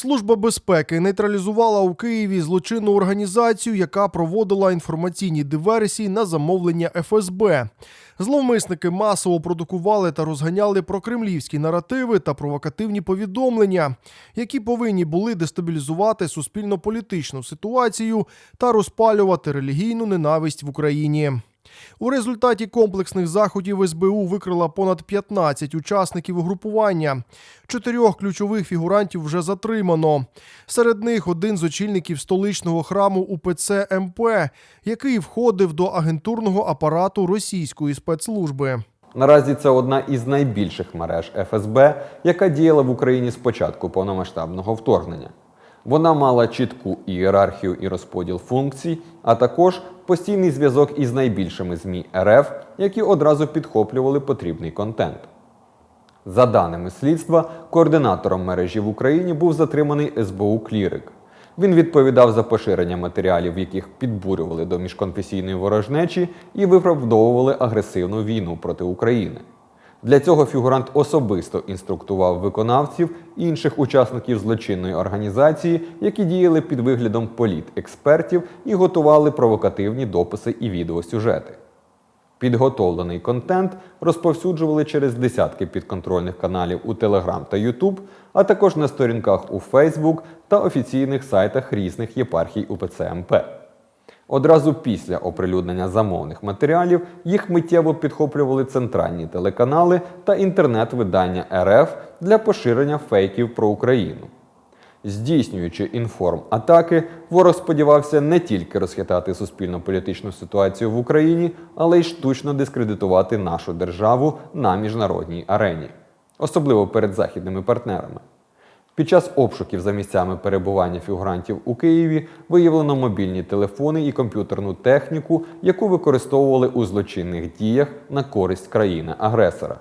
Служба безпеки нейтралізувала у Києві злочинну організацію, яка проводила інформаційні диверсії на замовлення ФСБ. Зловмисники масово продукували та розганяли прокремлівські наративи та провокативні повідомлення, які повинні були дестабілізувати суспільно-політичну ситуацію та розпалювати релігійну ненависть в Україні. У результаті комплексних заходів СБУ викрила понад 15 учасників угрупування. Чотирьох ключових фігурантів вже затримано. Серед них один з очільників столичного храму УПЦ МП, який входив до агентурного апарату російської спецслужби. Наразі це одна із найбільших мереж ФСБ, яка діяла в Україні з початку повномасштабного вторгнення. Вона мала чітку ієрархію і розподіл функцій, а також постійний зв'язок із найбільшими ЗМІ РФ, які одразу підхоплювали потрібний контент. За даними слідства, координатором мережі в Україні був затриманий СБУ Клірик. Він відповідав за поширення матеріалів, яких підбурювали до міжконфесійної ворожнечі і виправдовували агресивну війну проти України. Для цього фігурант особисто інструктував виконавців і інших учасників злочинної організації, які діяли під виглядом політекспертів і готували провокативні дописи і відеосюжети. Підготовлений контент розповсюджували через десятки підконтрольних каналів у Telegram та YouTube, а також на сторінках у Facebook та офіційних сайтах різних єпархій УПЦ МП. Одразу після оприлюднення замовних матеріалів їх миттєво підхоплювали центральні телеканали та інтернет-видання РФ для поширення фейків про Україну. Здійснюючи інформ-атаки, ворог сподівався не тільки розхитати суспільно-політичну ситуацію в Україні, але й штучно дискредитувати нашу державу на міжнародній арені, особливо перед західними партнерами. Під час обшуків за місцями перебування фігурантів у Києві виявлено мобільні телефони і комп'ютерну техніку, яку використовували у злочинних діях на користь країни-агресора.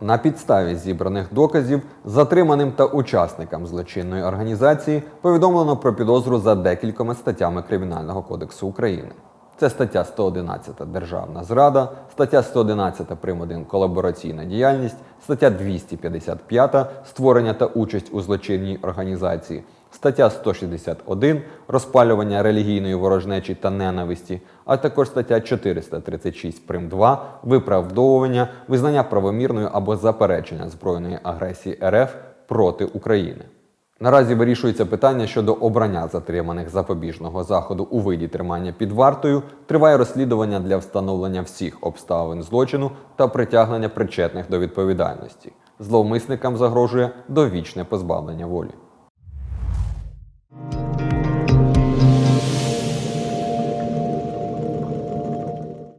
На підставі зібраних доказів затриманим та учасникам злочинної організації повідомлено про підозру за декількома статтями Кримінального кодексу України. Це стаття 111 Державна зрада, стаття 111 прим. 1 колабораційна діяльність, стаття 255 створення та участь у злочинній організації, стаття 161 розпалювання релігійної ворожнечі та ненависті, а також стаття 436 прим. 2 виправдовування, визнання правомірною або заперечення збройної агресії РФ проти України. Наразі вирішується питання щодо обрання затриманих запобіжного заходу у виді тримання під вартою. Триває розслідування для встановлення всіх обставин злочину та притягнення причетних до відповідальності. Зловмисникам загрожує довічне позбавлення волі.